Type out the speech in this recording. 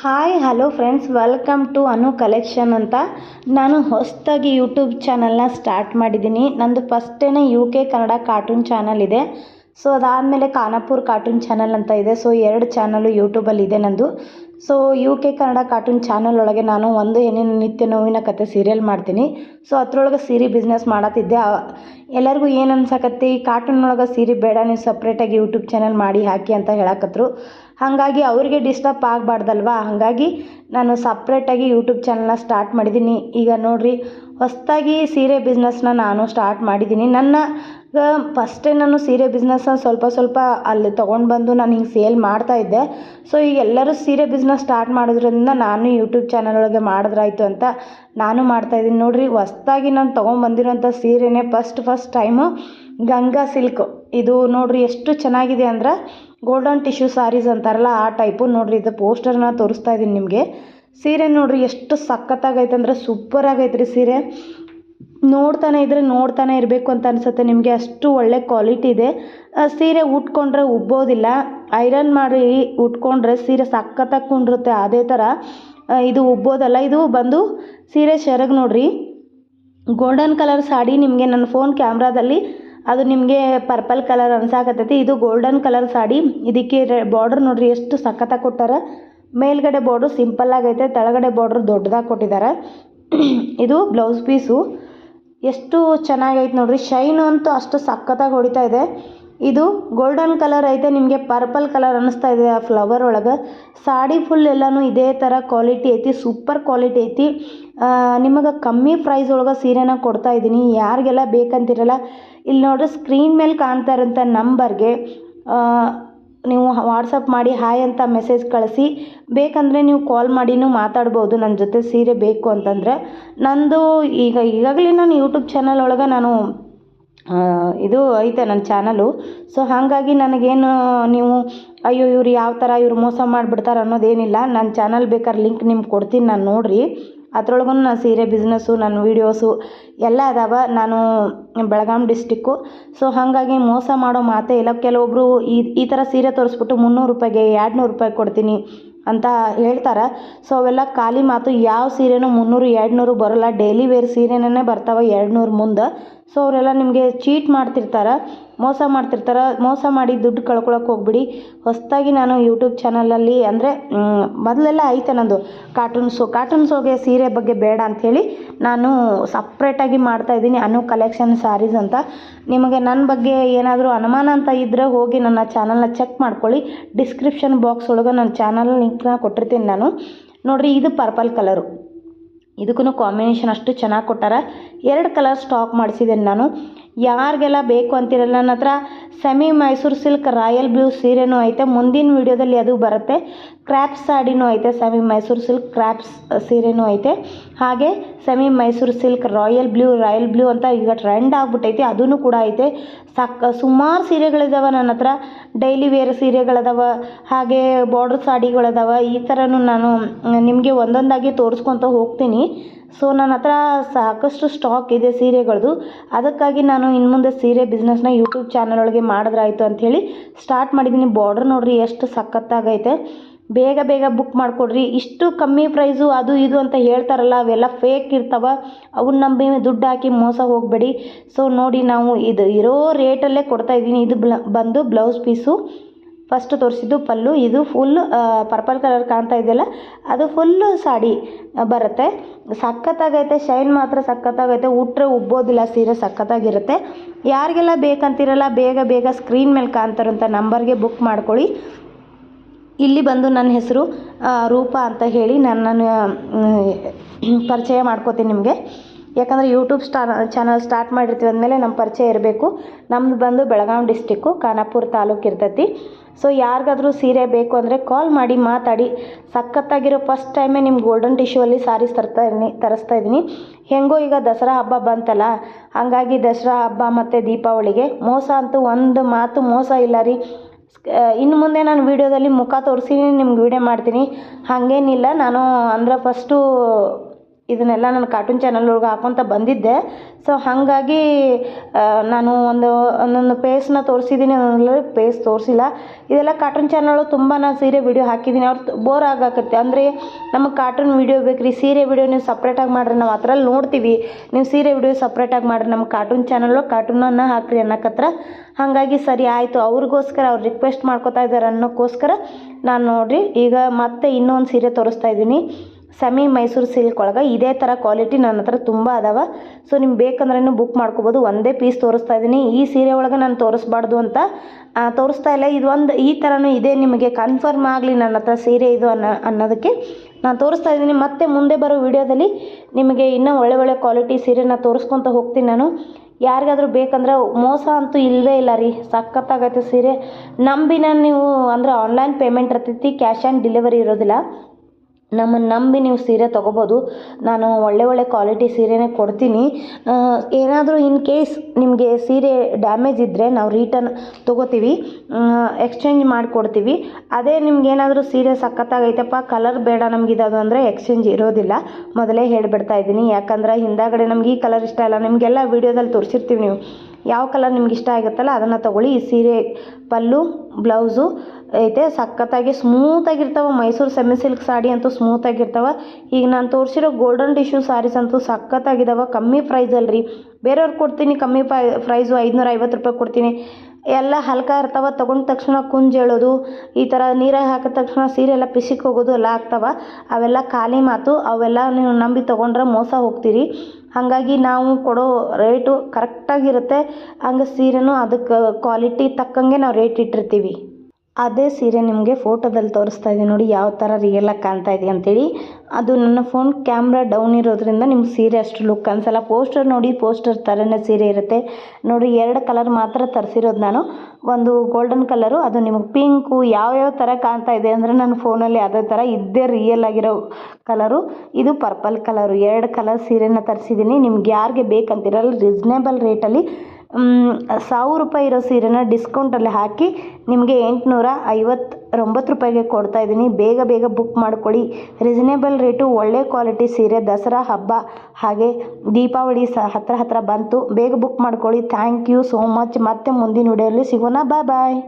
Hi hello friends welcome to Anu collection ಅಂತ. ನಾನು ಹೊಸದಾಗಿ ಯೂಟ್ಯೂಬ್ ಚಾನಲ್ನ ಸ್ಟಾರ್ಟ್ ಮಾಡಿದ್ದೀನಿ. ನಂದು ಫಸ್ಟೇನೆ U K Kannada cartoon channel ಇದೆ. ಸೊ ಅದಾದಮೇಲೆ ಖಾನಾಪುರ್ ಕಾರ್ಟೂನ್ ಚಾನಲ್ ಅಂತ ಇದೆ. ಸೊ ಎರಡು ಚಾನಲ್ಲು ಯೂಟ್ಯೂಬಲ್ಲಿ ಇದೆ ನಂದು. So U K Kannada cartoon channel ಒಳಗೆ ನಾನು ಒಂದು ಏನೇನು ನಿತ್ಯ ನೋವಿನ ಕತೆ ಸೀರಿಯಲ್ ಮಾಡ್ತೀನಿ. ಸೊ ಅದ್ರೊಳಗೆ ಸೀರೆ ಬಿಸ್ನೆಸ್ ಮಾಡತ್ತಿದ್ದೆ. ಎಲ್ಲರಿಗೂ ಏನು ಅನ್ಸಕತ್ತಿ? ಕಾರ್ಟೂನ್ ಒಳಗೆ ಸೀರೆ ಬೇಡ, ನೀವು ಸಪ್ರೇಟಾಗಿ ಯೂಟ್ಯೂಬ್ ಚಾನಲ್ ಮಾಡಿ, ಹಾಕಿ ಅಂತ ಹೇಳಕತ್ರು. ಹಾಗಾಗಿ ಅವರಿಗೆ ಡಿಸ್ಟರ್ಬ್ ಆಗಬಾರ್ದಲ್ವಾ? ಹಾಗಾಗಿ ನಾನು ಸಪ್ರೇಟಾಗಿ ಯೂಟ್ಯೂಬ್ ಚಾನಲ್ನ ಸ್ಟಾರ್ಟ್ ಮಾಡಿದ್ದೀನಿ ಈಗ ನೋಡಿರಿ ಹೊಸದಾಗಿ ಸೀರೆ ಬಿಸ್ನೆಸ್ನ ನಾನು ಸ್ಟಾರ್ಟ್ ಮಾಡಿದ್ದೀನಿ ನನ್ನ ಫಸ್ಟೇ ನಾನು ಸೀರೆ ಬಿಸ್ನೆಸ್ನ ಸ್ವಲ್ಪ ಸ್ವಲ್ಪ ಅಲ್ಲಿ ತೊಗೊಂಡು ಬಂದು ನಾನು ಹಿಂಗೆ ಸೇಲ್ ಮಾಡ್ತಾ ಇದ್ದೆ. ಸೊ ಈಗ ಎಲ್ಲರೂ ಸೀರೆ ಬಿಸ್ನೆಸ್ ಸ್ಟಾರ್ಟ್ ಮಾಡೋದ್ರಿಂದ ನಾನು ಯೂಟ್ಯೂಬ್ ಚಾನಲ್ ಒಳಗೆ ಮಾಡಿದ್ರಾಯ್ತು ಅಂತ ನಾನು ಮಾಡ್ತಾಯಿದ್ದೀನಿ ನೋಡಿರಿ ಹೊಸ್ದಾಗಿ ನಾನು ತೊಗೊಂಬಂದಿರೋಂಥ ಸೀರೆನೇ first first time Ganga silk. ಇದು ನೋಡ್ರಿ ಎಷ್ಟು ಚೆನ್ನಾಗಿದೆ ಅಂದ್ರೆ ಗೋಲ್ಡನ್ ಟಿಶ್ಯೂ ಸಾರೀಸ್ ಅಂತಾರಲ್ಲ, ಆ ಟೈಪು. ನೋಡ್ರಿ ಇದು ಪೋಸ್ಟರ್ನ ತೋರಿಸ್ತಾ ಇದ್ದೀನಿ ನಿಮಗೆ. ಸೀರೆ ನೋಡ್ರಿ ಎಷ್ಟು ಸಖತ್ತಾಗೈತೆ ಅಂದರೆ ಸೂಪರ್ ಆಗೈತೆ ರೀ ಸೀರೆ. ನೋಡ್ತಾನೆ ಇದ್ರೆ ನೋಡ್ತಾನೆ ಇರಬೇಕು ಅಂತ ಅನಿಸುತ್ತೆ ನಿಮಗೆ. ಅಷ್ಟು ಒಳ್ಳೆ ಕ್ವಾಲಿಟಿ ಇದೆ. ಸೀರೆ ಉಟ್ಕೊಂಡ್ರೆ ಉಬ್ಬೋದಿಲ್ಲ. ಐರನ್ ಮಾಡಿ ಉಟ್ಕೊಂಡ್ರೆ ಸೀರೆ ಸಖತ್ತಾಗಿ ಕುಂಡಿರುತ್ತೆ. ಅದೇ ಥರ ಇದು ಉಬ್ಬೋದಲ್ಲ. ಇದು ಬಂದು ಸೀರೆ ಸೆರಗು ನೋಡ್ರಿ. ಗೋಲ್ಡನ್ ಕಲರ್ ಸಾಡಿ ನಿಮಗೆ ನನ್ನ ಫೋನ್ ಕ್ಯಾಮ್ರಾದಲ್ಲಿ ಅದು ನಿಮಗೆ ಪರ್ಪಲ್ ಕಲರ್ ಅನ್ಸಾಕತ್ತೈತಿ. ಇದು ಗೋಲ್ಡನ್ ಕಲರ್ ಸಾಡಿ. ಇದಕ್ಕೆ ಬಾರ್ಡರ್ ನೋಡ್ರಿ ಎಷ್ಟು ಸಖತ್ತಾಗಿ ಕೊಟ್ಟಾರ. ಮೇಲ್ಗಡೆ ಬಾರ್ಡ್ರು ಸಿಂಪಲ್ ಆಗೈತೆ, ತೆಳಗಡೆ ಬಾರ್ಡರ್ ದೊಡ್ಡದಾಗಿ ಕೊಟ್ಟಿದ್ದಾರೆ ಇದು ಬ್ಲೌಸ್ ಪೀಸು ಎಷ್ಟು ಚೆನ್ನಾಗೈತೆ ನೋಡ್ರಿ. ಶೈನು ಅಂತೂ ಅಷ್ಟು ಸಖತ್ತಾಗಿ ಹೊಡಿತಾ ಇದೆ. ಇದು ಗೋಲ್ಡನ್ ಕಲರ್ ಐತೆ, ನಿಮಗೆ ಪರ್ಪಲ್ ಕಲರ್ ಅನಿಸ್ತಾ ಇದೆ ಆ ಫ್ಲವರ್ ಒಳಗೆ. ಸಾಡಿ ಫುಲ್ ಎಲ್ಲನೂ ಇದೇ ಥರ ಕ್ವಾಲಿಟಿ ಐತಿ, ಸೂಪರ್ ಕ್ವಾಲಿಟಿ ಐತಿ. ನಿಮಗೆ ಕಮ್ಮಿ ಪ್ರೈಸ್ ಒಳಗೆ ಸೀರೆನ ಕೊಡ್ತಾ ಇದ್ದೀನಿ, ಯಾರಿಗೆಲ್ಲ ಬೇಕಂತಿರಲ್ಲ. ಇಲ್ಲಿ ನೋಡ್ರಿ ಸ್ಕ್ರೀನ್ ಮೇಲೆ ಕಾಣ್ತಾ ಇರೋಂಥ ನಂಬರ್ಗೆ ನೀವು ವಾಟ್ಸಪ್ ಮಾಡಿ ಹಾಯ್ ಅಂತ ಮೆಸೇಜ್ ಕಳಿಸಿ. ಬೇಕಂದರೆ ನೀವು ಕಾಲ್ ಮಾಡಿನೂ ಮಾತಾಡ್ಬೋದು ನನ್ನ ಜೊತೆ ಸೀರೆ ಬೇಕು ಅಂತಂದರೆ. ನಂದು ಈಗ ಈಗಾಗಲೇ ನಾನು ಯೂಟ್ಯೂಬ್ ಚಾನಲ್ ಒಳಗೆ ನಾನು ಇದು ಐತೆ ನನ್ನ ಚಾನಲು. ಸೊ ಹಾಗಾಗಿ ನನಗೇನು ನೀವು, ಅಯ್ಯೋ, ಇವ್ರು ಯಾವ ಥರ ಇವ್ರು ಮೋಸ ಮಾಡಿಬಿಡ್ತಾರೆ ಅನ್ನೋದೇನಿಲ್ಲ. ನನ್ನ ಚಾನಲ್ ಬೇಕಾದ್ರೆ ಲಿಂಕ್ ನಿಮ್ಗೆ ಕೊಡ್ತೀನಿ, ನಾನು ನೋಡಿರಿ. ಅದ್ರೊಳಗೂ ನಾನು ಸೀರೆ, ಬಿಸ್ನೆಸ್ಸು, ನನ್ನ ವೀಡಿಯೋಸು ಎಲ್ಲ ಅದಾವ. ನಾನು ಬೆಳಗಾಂ ಡಿಸ್ಟಿಕ್ಕು. ಸೊ ಹಾಗಾಗಿ ಮೋಸ ಮಾಡೋ ಮಾತೇ ಇಲ್ಲ. ಕೆಲವೊಬ್ಬರು ಈ ಈ ಥರ ಸೀರೆ ತೋರಿಸ್ಬಿಟ್ಟು ಮುನ್ನೂರು ರೂಪಾಯಿಗೆ ಎರಡು ನೂರು ರೂಪಾಯಿ ಕೊಡ್ತೀನಿ. ಅಂತ ಹೇಳ್ತಾರೆ. ಸೊ ಅವೆಲ್ಲ ಖಾಲಿ ಮಾತು. ಯಾವ ಸೀರೆನೂ ಮುನ್ನೂರು ಎರಡು ನೂರು ಬರೋಲ್ಲ. ಡೈಲಿ ವೇರ್ ಸೀರೆನೇ ಬರ್ತಾವೆ ಎರಡು ನೂರು ಮುಂದೆ. ಸೊ ಅವರೆಲ್ಲ ನಿಮಗೆ ಚೀಟ್ ಮಾಡ್ತಿರ್ತಾರೆ. ಮೋಸ ಮಾಡ್ತಿರ್ತಾರೆ, ಮೋಸ ಮಾಡಿ ದುಡ್ಡು ಕಳ್ಕೊಳಕ್ಕೆ ಹೋಗ್ಬಿಡಿ. ಹೊಸದಾಗಿ ನಾನು ಯೂಟ್ಯೂಬ್ ಚಾನಲಲ್ಲಿ ಅಂದರೆ ಮೊದಲೆಲ್ಲ ಐತೆ ನನ್ನದು ಕಾರ್ಟೂನ್ಸು ಕಾರ್ಟೂನ್ಸೋಗೆ ಸೀರೆ ಬಗ್ಗೆ ಬೇಡ ಅಂಥೇಳಿ ನಾನು ಸಪ್ರೇಟಾಗಿ ಮಾಡ್ತಾಯಿದ್ದೀನಿ ಅನು ಕಲೆಕ್ಷನ್ ಸ್ಯಾರೀಸ್ ಅಂತ. ನಿಮಗೆ ನನ್ನ ಬಗ್ಗೆ ಏನಾದರೂ ಅನುಮಾನ ಅಂತ ಇದ್ದರೆ ಹೋಗಿ ನನ್ನ ಚಾನಲ್ನ ಚೆಕ್ ಮಾಡ್ಕೊಳ್ಳಿ. ಡಿಸ್ಕ್ರಿಪ್ಷನ್ ಬಾಕ್ಸ್ ಒಳಗೆ ನನ್ನ ಚಾನಲ್ ಲಿಂಕ್ನ ಕೊಟ್ಟಿರ್ತೀನಿ ನಾನು. ನೋಡಿರಿ, ಇದು ಪರ್ಪಲ್ ಕಲರು ಇದಕ್ಕೂ ಕಾಂಬಿನೇಷನ್ ಅಷ್ಟು ಚೆನ್ನಾಗಿ ಕೊಟ್ಟಾರ. ಎರಡು ಕಲರ್ ಸ್ಟಾಕ್ ಮಾಡಿಸಿದ್ದೇನೆ ನಾನು. ಯಾರಿಗೆಲ್ಲ ಬೇಕು ಅಂತಿರಲ್ಲ, ನನ್ನ ಹತ್ರ semi Mysore silk royal blue ಸೀರೆನೂ ಐತೆ. ಮುಂದಿನ ವೀಡಿಯೋದಲ್ಲಿ ಅದು ಬರುತ್ತೆ. ಕ್ರ್ಯಾಪ್ ಸಾಡಿನೂ ಐತೆ, ಸೆಮಿ ಮೈಸೂರು ಸಿಲ್ಕ್ ಕ್ರ್ಯಾಪ್ಸ್ ಸೀರೆನೂ ಐತೆ. ಹಾಗೆ semi Mysore silk royal blue royal blue ಅಂತ ಈಗ ಟ್ರೆಂಡ್ ಆಗಿಬಿಟ್ಟೈತೆ ಅದೂ ಕೂಡ ಐತೆ. ಸಕ್, ಸುಮಾರು ಸೀರೆಗಳಿದಾವೆ ನನ್ನ ಹತ್ರ. ಡೈಲಿ ವೇರ್ ಸೀರೆಗಳದಾವ, ಹಾಗೆ ಬಾರ್ಡ್ರ್ ಸಾಡಿಗಳದಾವ. ಈ ಥರನೂ ನಾನು, ನಿಮಗೆ ಒಂದೊಂದಾಗಿ ತೋರಿಸ್ಕೊತ ಹೋಗ್ತೀನಿ. ಸೊ ನನ್ನ ಹತ್ರ ಸಾಕಷ್ಟು ಸ್ಟಾಕ್ ಇದೆ ಸೀರೆಗಳದ್ದು ಅದಕ್ಕಾಗಿ ನಾನು ಇನ್ನು ಮುಂದೆ ಸೀರೆ ಬಿಸ್ನೆಸ್ನ ಯೂಟ್ಯೂಬ್ ಚಾನಲ್ ಒಳಗೆ ಮಾಡಿದ್ರಾಯ್ತು ಅಂಥೇಳಿ ಸ್ಟಾರ್ಟ್ ಮಾಡಿದ್ದೀನಿ ಬಾರ್ಡ್ರ್ ನೋಡಿರಿ ಎಷ್ಟು ಸಖತ್ತಾಗೈತೆ. ಬೇಗ ಬೇಗ ಬುಕ್ ಮಾಡಿಕೊಡ್ರಿ. ಇಷ್ಟು ಕಮ್ಮಿ ಪ್ರೈಸು ಅದು ಇದು ಅಂತ ಹೇಳ್ತಾರಲ್ಲ, ಅವೆಲ್ಲ ಫೇಕ್ ಇರ್ತಾವೆ. ಅವನ್ನ ನಂಬಿ ದುಡ್ಡು ಹಾಕಿ ಮೋಸ ಹೋಗಬೇಡಿ. ಸೊ ನೋಡಿ ನಾವು ಇದು ಇರೋ ರೇಟಲ್ಲೇ ಕೊಡ್ತಾ ಇದ್ದೀನಿ. ಇದು ಬಂದು ಬ್ಲೌಸ್ ಪೀಸು ಫಸ್ಟ್ ತೋರಿಸಿದ್ದು ಪಲ್ಲು. ಇದು ಫುಲ್ ಪರ್ಪಲ್ ಕಲರ್ ಕಾಣ್ತಾ ಇದೆಯಲ್ಲ, ಅದು ಫುಲ್ಲು ಸಾಡಿ ಬರುತ್ತೆ. ಸಖತ್ತಾಗೈತೆ ಶೈನ್ ಮಾತ್ರ ಸಖತ್ತಾಗೈತೆ. ಉಟ್ರೆ ಉಬ್ಬೋದಿಲ್ಲ, ಸೀರೆ ಸಖತ್ತಾಗಿರುತ್ತೆ. ಯಾರಿಗೆಲ್ಲ ಬೇಕಂತಿರಲ್ಲ, ಬೇಗ ಬೇಗ ಸ್ಕ್ರೀನ್ ಮೇಲೆ ಕಾಣ್ತಾರಂತ ನಂಬರ್ಗೆ ಬುಕ್ ಮಾಡ್ಕೊಳ್ಳಿ. ಇಲ್ಲಿ ಬಂದು ನನ್ನ ಹೆಸರು ರೂಪ ಅಂತ ಹೇಳಿ ನನ್ನನ್ನು ಪರಿಚಯ ಮಾಡ್ಕೋತೀನಿ ನಿಮಗೆ. ಯಾಕಂದರೆ ಯೂಟ್ಯೂಬ್ ಸ್ಟಾರ್ ಚಾನಲ್ ಸ್ಟಾರ್ಟ್ ಮಾಡಿರ್ತೀವಿ ಅಂದಮೇಲೆ ನಮ್ಮ ಪರಿಚಯ ಇರಬೇಕು. ನಮ್ದು ಬಂದು ಬೆಳಗಾವಿ ಡಿಸ್ಟಿಕ್ಕು ಖಾನಾಪುರ ತಾಲೂಕು ಇರ್ತೈತಿ. ಸೊ ಯಾರಿಗಾದರೂ ಸೀರೆ ಬೇಕು ಅಂದರೆ ಕಾಲ್ ಮಾಡಿ ಮಾತಾಡಿ. ಸಖತ್ತಾಗಿರೋ ಫಸ್ಟ್ ಟೈಮೇ ನಿಮ್ಮ ಗೋಲ್ಡನ್ ಟಿಶ್ಯೂ ಅಲ್ಲಿ ಸಾರೀಸ್ ತರ್ತಾ ಇದ್ದೀನಿ ತರಿಸ್ತಾ ಇದ್ದೀನಿ. ಹೆಂಗೋ ಈಗ ದಸರಾ ಹಬ್ಬ ಬಂತಲ್ಲ, ಹಾಗಾಗಿ ದಸರಾ ಹಬ್ಬ ಮತ್ತು ದೀಪಾವಳಿಗೆ ಮೋಸ ಅಂತೂ ಒಂದು ಮಾತು ಮೋಸ ಇಲ್ಲ ರೀ. ಇನ್ನು ಮುಂದೆ ನಾನು ವೀಡಿಯೋದಲ್ಲಿ ಮುಖ ತೋರಿಸಿ ನಿಮ್ಗೆ ವೀಡಿಯೋ ಮಾಡ್ತೀನಿ. ಹಾಗೇನಿಲ್ಲ, ನಾನು ಅಂದ್ರೆ ಫಸ್ಟು ಇದನ್ನೆಲ್ಲ ನಾನು ಕಾರ್ಟೂನ್ ಚಾನಲ್ ಒಳಗೆ ಹಾಕ್ಕೊತ ಬಂದಿದ್ದೆ. ಸೊ ಹಾಗಾಗಿ ನಾನು ಒಂದು, ಒಂದೊಂದು ಪೇಸ್ನ ತೋರಿಸಿದ್ದೀನಿ ಒಂದೊಂದು ಪೇಸ್ ತೋರಿಸಿಲ್ಲ. ಇದೆಲ್ಲ ಕಾರ್ಟೂನ್ ಚಾನಲು ತುಂಬ ನಾನು ಸೀರೆ ವಿಡಿಯೋ ಹಾಕಿದ್ದೀನಿ ಅವ್ರು ಬೋರ್ ಆಗಾಕತ್ತೆ. ಅಂದರೆ, ನಮಗೆ ಕಾರ್ಟೂನ್ ವಿಡಿಯೋ ಬೇಕು ರೀ ಸೀರೆ ವಿಡಿಯೋ ನೀವು ಸಪ್ರೇಟಾಗಿ ಮಾಡಿರಿ, ನಾವು ಅದ್ರಲ್ಲಿ ನೋಡ್ತೀವಿ. ನೀವು ಸೀರೆ ವಿಡಿಯೋ ಸಪ್ರೇಟಾಗಿ ಮಾಡಿರಿ ನಮ್ಮ ಕಾರ್ಟೂನ್ ಚಾನಲ್ ಕಾರ್ಟೂನನ್ನು ಹಾಕಿರಿ ಅನ್ನೋಕತ್ರ. ಹಾಗಾಗಿ ಸರಿ ಆಯಿತು. ಅವ್ರಿಗೋಸ್ಕರ, ಅವ್ರು ರಿಕ್ವೆಸ್ಟ್ ಮಾಡ್ಕೊತಾ ಇದ್ದಾರೆ ಅನ್ನೋಕ್ಕೋಸ್ಕರ ನಾನು ನೋಡಿರಿ. ಈಗ ಮತ್ತೆ ಇನ್ನೊಂದು ಸೀರೆ ತೋರಿಸ್ತಾ ಇದ್ದೀನಿ. ಸೆಮಿ ಮೈಸೂರು ಸಿಲ್ಕ್ ಒಳಗೆ ಇದೇ ಥರ ಕ್ವಾಲಿಟಿ ನನ್ನ ಹತ್ರ ತುಂಬ ಅದಾವ. ಸೊ ನಿಮ್ಗೆ ಬೇಕಂದ್ರೂ ಬುಕ್ ಮಾಡ್ಕೋಬೋದು. ಒಂದೇ ಪೀಸ್ ತೋರಿಸ್ತಾ ಇದ್ದೀನಿ ಈ ಸೀರೆ ಒಳಗೆ ನಾನು ತೋರಿಸ್ಬಾರ್ದು ಅಂತ ತೋರಿಸ್ತಾ ಇಲ್ಲ. ಇದು ಒಂದು ಈ ಥರನೂ ಇದೆ. ನಿಮಗೆ ಕನ್ಫರ್ಮ್ ಆಗಲಿ ನನ್ನ ಹತ್ರ ಸೀರೆ ಇದು ಅನ್ನೋ, ಅನ್ನೋದಕ್ಕೆ. ನಾನು ತೋರಿಸ್ತಾ ಇದ್ದೀನಿ ಮತ್ತೆ ಮುಂದೆ ಬರೋ ವಿಡಿಯೋದಲ್ಲಿ ನಿಮಗೆ ಇನ್ನೂ ಒಳ್ಳೆ ಒಳ್ಳೆ ಕ್ವಾಲಿಟಿ ಸೀರೆನ ತೋರಿಸ್ಕೊತ ಹೋಗ್ತೀನಿ ನಾನು. ಯಾರಿಗಾದ್ರೂ ಬೇಕಂದ್ರೆ ಮೋಸ ಅಂತೂ ಇಲ್ಲವೇ ಇಲ್ಲ ರೀ. ಸಖತ್ತಾಗೈತೆ ಸೀರೆ. ನಂಬಿನ ನೀವು ಅಂದ್ರೆ ಆನ್ಲೈನ್ ಪೇಮೆಂಟ್ ಇರ್ತೈತಿ ಕ್ಯಾಶ್ ಆನ್ ಡೆಲಿವರಿ ಇರೋದಿಲ್ಲ. ನಮ್ಮನ್ನು ನಂಬಿ ನೀವು ಸೀರೆ ತೊಗೋಬೋದು. ನಾನು ಒಳ್ಳೆ ಒಳ್ಳೆ ಕ್ವಾಲಿಟಿ ಸೀರೆನೇ ಕೊಡ್ತೀನಿ. ಏನಾದರೂ ಇನ್ ಕೇಸ್ ನಿಮಗೆ ಸೀರೆ ಡ್ಯಾಮೇಜ್ ಇದ್ದರೆ ನಾವು ರಿಟರ್ನ್ ತೊಗೋತೀವಿ. ಎಕ್ಸ್ಚೇಂಜ್ ಮಾಡಿಕೊಡ್ತೀವಿ. ಅದೇ ನಿಮ್ಗೆ ಏನಾದರೂ ಸೀರೆ ಸಖತ್ತಾಗೈತಪ್ಪ ಕಲರ್ ಬೇಡ ನಮ್ಗೆ ಇದು ಅಂದರೆ ಎಕ್ಸ್ಚೇಂಜ್ ಇರೋದಿಲ್ಲ. ಮೊದಲೇ ಹೇಳಿಬಿಡ್ತಾ ಇದ್ದೀನಿ. ಯಾಕಂದ್ರೆ ಹಿಂದಾಗಡೆ ನಮ್ಗೆ ಈ ಕಲರ್ ಇಷ್ಟ ಇಲ್ಲ. ನಿಮಗೆಲ್ಲ ವೀಡಿಯೋದಲ್ಲಿ ತೋರಿಸಿರ್ತೀವಿ ನೀವು. ಯಾವ ಕಲರ್ ನಿಮ್ಗೆ ಇಷ್ಟ ಆಗುತ್ತಲ್ಲ, ಅದನ್ನು ತೊಗೊಳ್ಳಿ. ಈ ಸೀರೆ, ಪಲ್ಲು ಬ್ಲೌಸು ಐತೆ, ಸಖತ್ತಾಗಿ ಸ್ಮೂತಾಗಿರ್ತಾವೆ ಮೈಸೂರು ಸೆಮಿ ಸಿಲ್ಕ್ ಸಾಡಿ ಅಂತೂ ಸ್ಮೂತಾಗಿರ್ತಾವೆ ಈಗ ನಾನು ತೋರಿಸಿರೋ ಗೋಲ್ಡನ್ ಟಿಶ್ಯೂ ಸಾರೀಸ್ ಅಂತೂ ಸಖತ್ತಾಗಿದ್ದಾವೆ ಕಮ್ಮಿ ಪ್ರೈಸಲ್ಲಿ ಅಲ್ರಿ. ಬೇರೆಯವ್ರಿಗೆ ಕೊಡ್ತೀನಿ, ಕಮ್ಮಿ ಪ್ರೈ ಪ್ರೈಸು ಐದುನೂರ ಐವತ್ತು ರೂಪಾಯಿ ಕೊಡ್ತೀನಿ. ಎಲ್ಲ ಹಲ್ಕ ಇರ್ತಾವೆ, ತೊಗೊಂಡ ತಕ್ಷಣ ಕುಂಜ್ ಹೇಳೋದು, ಈ ಥರ ನೀರಾಗೆ ಹಾಕಿದ ತಕ್ಷಣ ಸೀರೆ ಎಲ್ಲ ಪಿಸಿಕ್ ಹೋಗೋದು ಎಲ್ಲ ಆಗ್ತಾವೆ. ಅವೆಲ್ಲ ಖಾಲಿ ಮಾತು, ಅವೆಲ್ಲ ನೀವು ನಂಬಿ ತೊಗೊಂಡ್ರೆ ಮೋಸ ಹೋಗ್ತೀರಿ. ಹಾಗಾಗಿ ನಾವು ಕೊಡೋ ರೇಟು ಕರೆಕ್ಟಾಗಿರುತ್ತೆ. ಹಂಗೆ ಸೀರೆನೂ ಅದಕ್ಕೆ ಕ್ವಾಲಿಟಿ ತಕ್ಕಂಗೆ ನಾವು ರೇಟ್ ಇಟ್ಟಿರ್ತೀವಿ. ಅದೇ ಸೀರೆ ನಿಮಗೆ ಫೋಟೋದಲ್ಲಿ ತೋರಿಸ್ತಾ ಇದೆ ನೋಡಿ, ಯಾವ ಥರ ರಿಯಲಾಗಿ ಕಾಣ್ತಾ ಇದೆ ಅಂತೇಳಿ. ಅದು ನನ್ನ ಫೋನ್ ಕ್ಯಾಮ್ರಾ ಡೌನ್ ಇರೋದ್ರಿಂದ ನಿಮ್ಗೆ ಸೀರೆ ಅಷ್ಟು ಲುಕ್ ಅನ್ಸಲ್ಲ ಪೋಸ್ಟರ್ ನೋಡಿ ಪೋಸ್ಟರ್ ಥರನೇ ಸೀರೆ ಇರುತ್ತೆ. ನೋಡಿ, ಎರಡು ಕಲರ್ ಮಾತ್ರ ತರಿಸಿರೋದು ನಾನು. ಒಂದು ಗೋಲ್ಡನ್ ಕಲರು ಅದು ನಿಮಗೆ ಪಿಂಕು ಯಾವ್ಯಾವ ಥರ ಕಾಣ್ತಾ ಇದೆ ಅಂದರೆ ನನ್ನ ಫೋನಲ್ಲಿ ಅದೇ ಥರ ಇದ್ದೇ ರಿಯಲ್ ಆಗಿರೋ ಕಲರು ಇದು ಪರ್ಪಲ್ ಕಲರು ಎರಡು ಕಲರ್ ಸೀರೆನ ತರಿಸಿದ್ದೀನಿ. ನಿಮ್ಗೆ ಯಾರಿಗೆ ಬೇಕಂತಿರಲ್ಲ ರೀಸ್ನೇಬಲ್ ರೇಟಲ್ಲಿ ಸಾವಿರ ರೂಪಾಯಿ ಇರೋ ಸೀರೆನ ಡಿಸ್ಕೌಂಟಲ್ಲಿ ಹಾಕಿ ನಿಮಗೆ ಎಂಟುನೂರ ಐವತ್ತೊಂಬತ್ತು ರೂಪಾಯಿಗೆ ಕೊಡ್ತಾ ಇದ್ದೀನಿ. ಬೇಗ ಬೇಗ ಬುಕ್ ಮಾಡ್ಕೊಳ್ಳಿ ರೀಸನೇಬಲ್ ರೇಟು ಒಳ್ಳೆ ಕ್ವಾಲಿಟಿ ಸೀರೆ, ದಸರಾ ಹಬ್ಬ ಹಾಗೆ ದೀಪಾವಳಿ ಸಹ ಹತ್ರ ಹತ್ರ ಬಂತು. ಬೇಗ ಬುಕ್ ಮಾಡ್ಕೊಳ್ಳಿ ಥ್ಯಾಂಕ್ ಯು ಸೋ ಮಚ್ ಮತ್ತೆ ಮುಂದಿನ ವಿಡಿಯೋಲಿ ಸಿಗೋಣ. ಬಾಯ್ ಬಾಯ್